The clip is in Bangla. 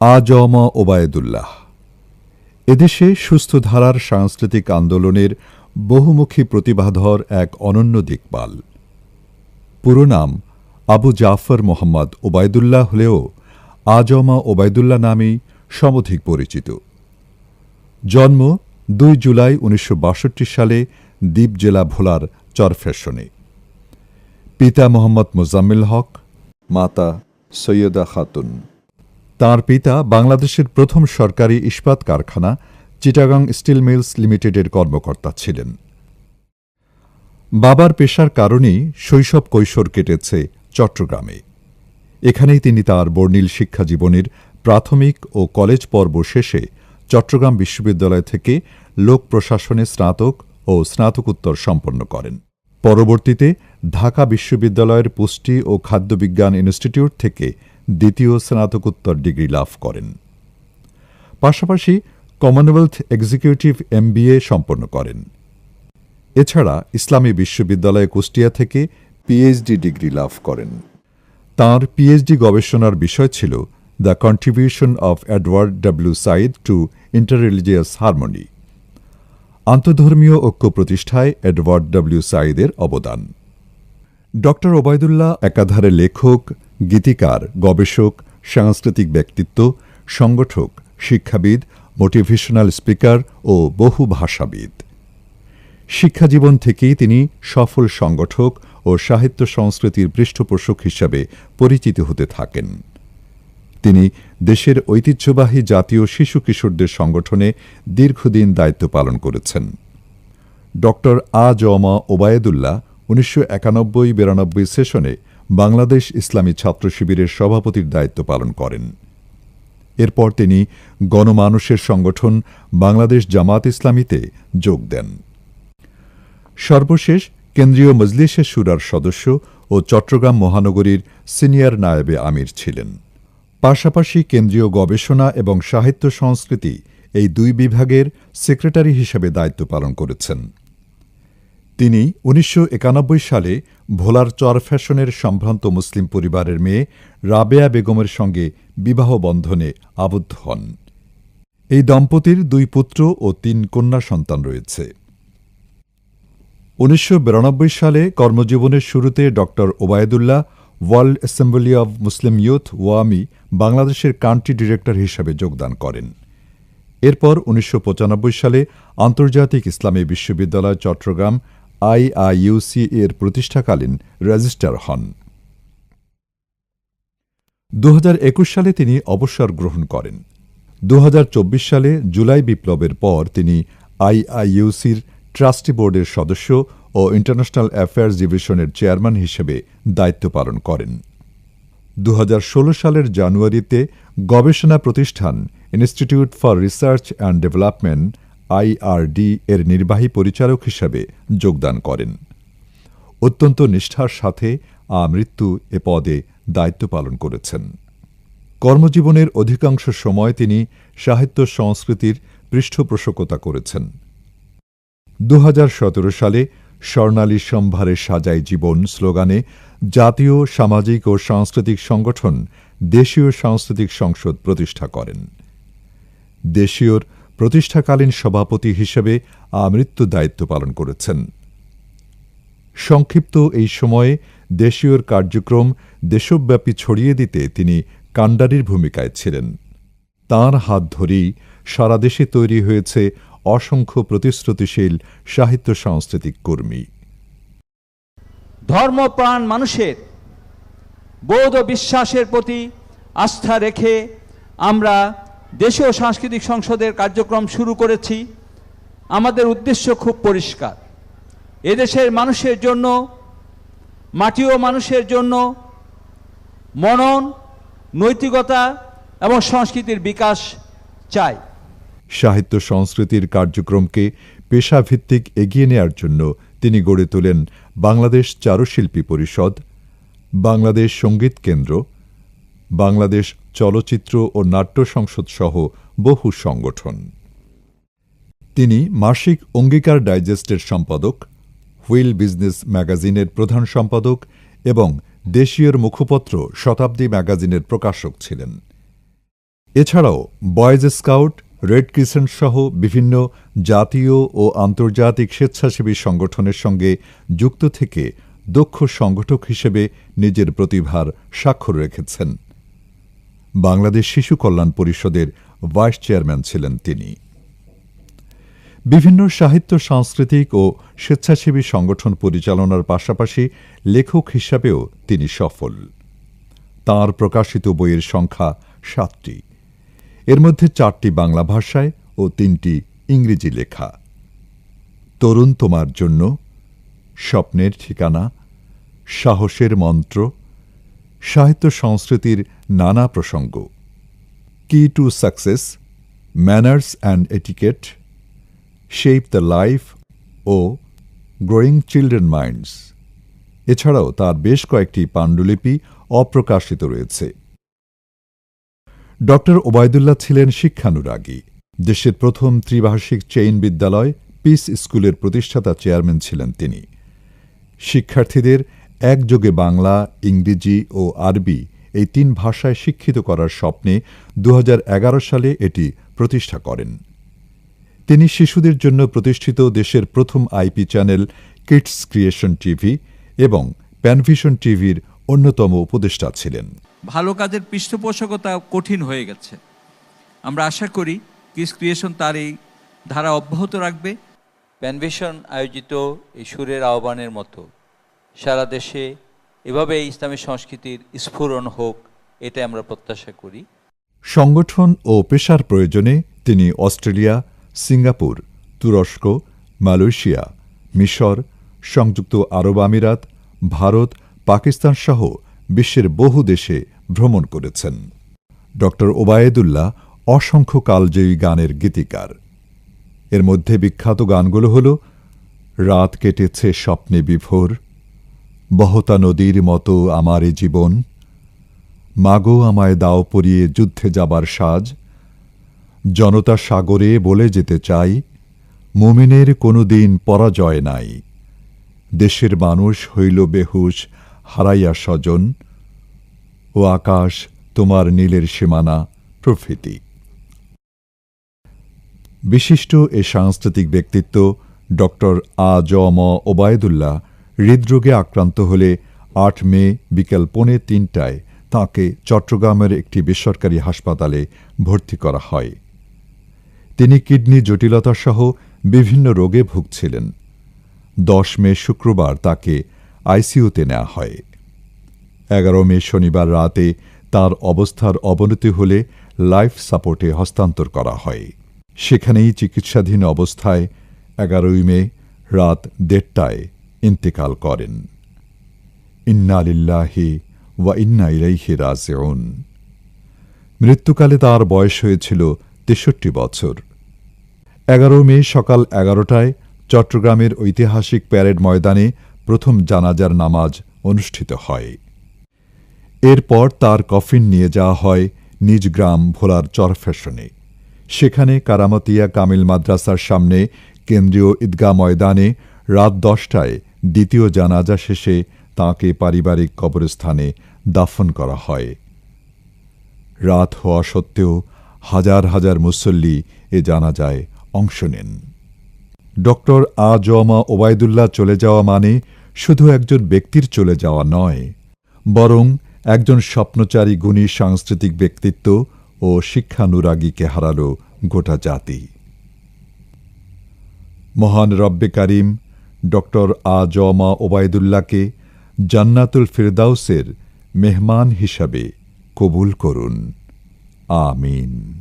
আজম ওবায়দুল্লাহ। এদেশে সুস্থ ধারার সাংস্কৃতিক আন্দোলনের বহুমুখী প্রতিভাধর এক অনন্য দিকপাল। পুরো নাম আবু জাফর মোহাম্মদ ওবায়দুল্লাহ হলেও আজমা ওবায়দুল্লাহ নামেই সমধিক পরিচিত। জন্ম দুই জুলাই উনিশশো বাষট্টি সালে দ্বীপ জেলা ভোলার চরফ্যাশনে পিতা মোহাম্মদ মোজাম্মেল হক, মাতা সৈয়দা খাতুন। তার পিতা বাংলাদেশের প্রথম সরকারি ইস্পাত কারখানা চিটাগাং স্টিল মিলস লিমিটেডের কর্মকর্তা ছিলেন। বাবার পেশার কারণেই শৈশব কৈশোর কেটেছে চট্টগ্রামে। এখানেই তিনি তার বর্ণিল শিক্ষা জীবনের প্রাথমিক ও কলেজ পর্ব শেষে চট্টগ্রাম বিশ্ববিদ্যালয় থেকে লোক প্রশাসনে স্নাতক ও স্নাতকোত্তর সম্পন্ন করেন। পরবর্তীতে ঢাকা বিশ্ববিদ্যালয়ের পুষ্টি ও খাদ্যবিজ্ঞান ইনস্টিটিউট থেকে দ্বিতীয় স্নাতকোত্তর ডিগ্রি লাভ করেন। পাশাপাশি কমনওয়েলথ এক্সিকিউটিভ এমবিএ সম্পন্ন করেন। এছাড়া ইসলামী বিশ্ববিদ্যালয় কুষ্টিয়া থেকে পিএইচডি ডিগ্রি লাভ করেন। তাঁর পিএইচডি গবেষণার বিষয় ছিল the contribution of Edward W Said to interreligious harmony আন্তধর্মীয় ঐক্য প্রতিষ্ঠায় এডওয়ার্ড ডব্লিউ সাইদের অবদান। ড ওবায়দুল্লাহ একাধারে লেখক গীতিকার, গবেষক, সাংস্কৃতিক ব্যক্তিত্ব, সংগঠক, শিক্ষাবিদ, মোটিভেশনাল স্পিকার ও বহু ভাষাবিদ। শিক্ষাজীবন থেকেই তিনি সফল সংগঠক ও সাহিত্য সংস্কৃতির পৃষ্ঠপোষক হিসাবে পরিচিত হতে থাকেন। তিনি দেশের ঐতিহ্যবাহী জাতীয় শিশু কিশোরদের সংগঠনে দীর্ঘদিন দায়িত্ব পালন করেছেন। ড আ জমা ওবায়দুল্লাহ উনিশশো একানব্বই বিরানব্বই সেশনে বাংলাদেশ ইসলামী ছাত্র শিবিরের সভাপতির দায়িত্ব পালন করেন। এরপর তিনি গণমানুষের সংগঠন বাংলাদেশ জামাত ইসলামীতে যোগ দেন। সর্বশেষ কেন্দ্রীয় মজলিসের সুরার সদস্য ও চট্টগ্রাম মহানগরীর সিনিয়র নায়েবে আমির ছিলেন। পাশাপাশি কেন্দ্রীয় গবেষণা এবং সাহিত্য সংস্কৃতি এই দুই বিভাগের সেক্রেটারি হিসেবে দায়িত্ব পালন করেছেন। তিনি উনিশশো একানব্বই সালে ভোলার চর ফ্যাশনের সম্ভ্রান্ত মুসলিম পরিবারের মেয়ে রাবেয়া বেগমের সঙ্গে বিবাহ বন্ধনে আবদ্ধ হন। এই দম্পতির দুই পুত্র ও তিন কন্যা সন্তান রয়েছে। উনিশশো বিরানব্বই সালে কর্মজীবনের শুরুতে ড. Obaidullah, world assembly of Muslim youth ওয়ামি, বাংলাদেশের কান্ট্রি ডিরেক্টর হিসাবে যোগদান করেন। এরপর উনিশশো পঁচানব্বই সালে আন্তর্জাতিক ইসলামী বিশ্ববিদ্যালয়, চট্টগ্রাম আইআইইউসি এর প্রতিষ্ঠাকালীন রেজিস্ট্রার হন। দু হাজার একুশ সালে তিনি অবসর গ্রহণ করেন। দু হাজার চব্বিশ সালে জুলাই বিপ্লবের পর তিনি আইআইইউসির ট্রাস্টি বোর্ডের সদস্য ও ইন্টারন্যাশনাল অ্যাফেয়ার্স ডিভিশনের চেয়ারম্যান হিসেবে দায়িত্ব পালন করেন। দু হাজার ষোলো সালের জানুয়ারিতে গবেষণা প্রতিষ্ঠান institute for research and development IRD এর নির্বাহী পরিচালক হিসাবে যোগদান করেন। অত্যন্ত নিষ্ঠার সাথে আমৃত্যু এ পদে দায়িত্ব পালন করেছেন। কর্মজীবনের অধিকাংশ সময় তিনি সাহিত্য সংস্কৃতির পৃষ্ঠপোষকতা করেছেন। দু হাজার সতেরো সালে স্বর্ণালী সম্ভারে সাজাই জীবন স্লোগানে জাতীয় সামাজিক ও সাংস্কৃতিক সংগঠন দেশীয় সাংস্কৃতিক সংসদ প্রতিষ্ঠা করেন। দেশীয়র প্রতিষ্ঠাকালীন সভাপতি হিসেবে আমৃত্যু দায়িত্ব পালন করেছেন। সংক্ষিপ্ত এই সময়ে দেশীয়র কার্যক্রম দেশব্যাপী ছড়িয়ে দিতে তিনি কাণ্ডারির ভূমিকায় ছিলেন। তাঁর হাত ধরেই সারা দেশে তৈরি হয়েছে অসংখ্য প্রতিশ্রুতিশীল সাহিত্য সাংস্কৃতিক কর্মী। ধর্মপ্রাণ মানুষের বৌদ্ধ বিশ্বাসের প্রতি আস্থা রেখে আমরা দেশীয় সাংস্কৃতিক সংসদের কার্যক্রম শুরু করেছি। আমাদের উদ্দেশ্য খুব পরিষ্কার। এদেশের মানুষের জন্য, মাটি ও মানুষের জন্য মনন, নৈতিকতা এবং সংস্কৃতির বিকাশ চাই। সাহিত্য সংস্কৃতির কার্যক্রমকে পেশাভিত্তিক এগিয়ে নেয়ার জন্য তিনি গড়ে তোলেন বাংলাদেশ চারুশিল্পী পরিষদ, বাংলাদেশ সংগীত কেন্দ্র, বাংলাদেশ চলচ্চিত্র ও নাট্য সংসদ সহ বহু সংগঠন। তিনি মাসিক অঙ্গীকার ডাইজেস্টের সম্পাদক, হুইল বিজনেস ম্যাগাজিনের প্রধান সম্পাদক এবং দেশীয়র মুখপত্র শতাব্দী ম্যাগাজিনের প্রকাশক ছিলেন। এছাড়াও বয়েজ স্কাউট, রেড ক্রিসেন্ট সহ বিভিন্ন জাতীয় ও আন্তর্জাতিক স্বেচ্ছাসেবী সংগঠনের সঙ্গে যুক্ত থেকে দক্ষ সংগঠক হিসেবে নিজের প্রতিভার স্বাক্ষর রেখেছেন। বাংলাদেশ শিশু কল্যাণ পরিষদের ভাইস চেয়ারম্যান ছিলেন তিনি। বিভিন্ন সাহিত্য, সাংস্কৃতিক ও স্বেচ্ছাসেবী সংগঠন পরিচালনার পাশাপাশি লেখক হিসাবেও তিনি সফল। তার প্রকাশিত বইয়ের সংখ্যা সাতটি। এর মধ্যে চারটি বাংলা ভাষায় ও তিনটি ইংরেজি লেখা। তরুণ তোমার জন্য, স্বপ্নের ঠিকানা, সাহসের মন্ত্র সাহিত্য সংস্কৃতির নানা প্রসঙ্গ। Key to success manners and etiquette shape the life O growing children minds এছাড়াও তার বেশ কয়েকটি পাণ্ডুলিপি অপ্রকাশিত রয়েছে। ডক্টর ওবায়দুল্লাহ ছিলেন শিক্ষানুরাগী। দেশের প্রথম ত্রিভাষিক চেইন বিদ্যালয় পিস স্কুলের প্রতিষ্ঠাতা চেয়ারম্যান ছিলেন তিনি। শিক্ষার্থীদের একযোগে বাংলা ইংরেজি ও আরবি এই তিন ভাষায় শিক্ষিত করার স্বপ্নে দু হাজার এগারো সালে এটি প্রতিষ্ঠা করেন। তিনি শিশুদের জন্য প্রতিষ্ঠিত দেশের প্রথম IP channel kids creation TV এবং প্যানভিশন টিভির অন্যতম উপদেষ্টা ছিলেন। ভালো কাজের পৃষ্ঠপোষকতা কঠিন হয়ে গেছে। আমরা আশা করি কিস ক্রিয়েশন তার এই ধারা অব্যাহত রাখবে। প্যানভিশন আয়োজিত এই সুরের আহ্বানের মতো সারা দেশে এভাবে ইসলামী সংস্কৃতির স্ফুরণ হোক এটা আমরা প্রত্যাশা করি। সংগঠন ও পেশার প্রয়োজনে তিনি অস্ট্রেলিয়া, সিঙ্গাপুর, তুরস্ক, মালয়েশিয়া, মিশর, সংযুক্ত আরব আমিরাত, ভারত, পাকিস্তান সহ বিশ্বের বহু দেশে ভ্রমণ করেছেন। ড. ওবায়েদুল্লাহ অসংখ্য কালজয়ী গানের গীতিকার। এর মধ্যে বিখ্যাত গানগুলো হল, রাত কেটেছে স্বপ্নে বিভোর বহতা নদীর মতো আমার জীবন। মাগো আমায় দাও পরিয়ে যুদ্ধে যাবার সাজ। জনতা সাগরে বলে যেতে চাই, মুমিনের কোনো দিন পরাজয় নাই। দেশের মানুষ হইল বেহুশ, হারাইয়া স্বজন। ও আকাশ তোমার নীলের সীমানা, প্রভৃতি। বিশিষ্ট এ সাংস্কৃতিক ব্যক্তিত্ব ডক্টর আ জ ম ওবায়দুল্লাহ হৃদরোগে আক্রান্ত হলে আট মে বিকেল পৌনে তিনটায় তাঁকে চট্টগ্রামের একটি বেসরকারি হাসপাতালে ভর্তি করা হয়। তিনি কিডনি জটিলতা সহ বিভিন্ন রোগে ভুগছিলেন। দশ মে শুক্রবার তাকে আইসিইউতে নেওয়া হয়। এগারো মে শনিবার রাতে তার অবস্থার অবনতি হলে লাইফ সাপোর্টে হস্তান্তর করা হয়। সেখানেই চিকিৎসাধীন অবস্থায় এগারোই মে রাত দেড়টায় ইন্তেকাল করেন। ইন্নালিল্লাহি ওয়া ইন্না ইলাইহি রাজিউন। মৃত্যুকালে তার বয়স হয়েছিল তেষট্টি বছর। এগারো মে সকাল এগারোটায় চট্টগ্রামের ঐতিহাসিক প্যারেড ময়দানে প্রথম জানাজার নামাজ অনুষ্ঠিত হয়। এরপর তার কফিন নিয়ে যাওয়া হয় নিজ গ্রাম ভোলার চরফ্যাশনে। সেখানে কারামতিয়া কামিল মাদ্রাসার সামনে কেন্দ্রীয় ঈদগাহ ময়দানে রাত দশটায় দ্বিতীয় জানাজা শেষে তাঁকে পারিবারিক কবরস্থানে দাফন করা হয়। রাত হওয়া সত্ত্বেও হাজার হাজার মুসল্লি এ জানাজায় অংশ নেন। ডক্টর আ জমা ওবায়দুল্লাহ চলে যাওয়া মানে শুধু একজন ব্যক্তির চলে যাওয়া নয়, বরং একজন স্বপ্নচারী গুণী সাংস্কৃতিক ব্যক্তিত্ব ও শিক্ষানুরাগীকে হারালো গোটা জাতি। মহান রব্বে কারিম ডক্টর জমা ওবায়দুল্লাহকে জান্নাতুল ফিরদাউসের মেহমান হিসাবে কবুল করুন। আমিন।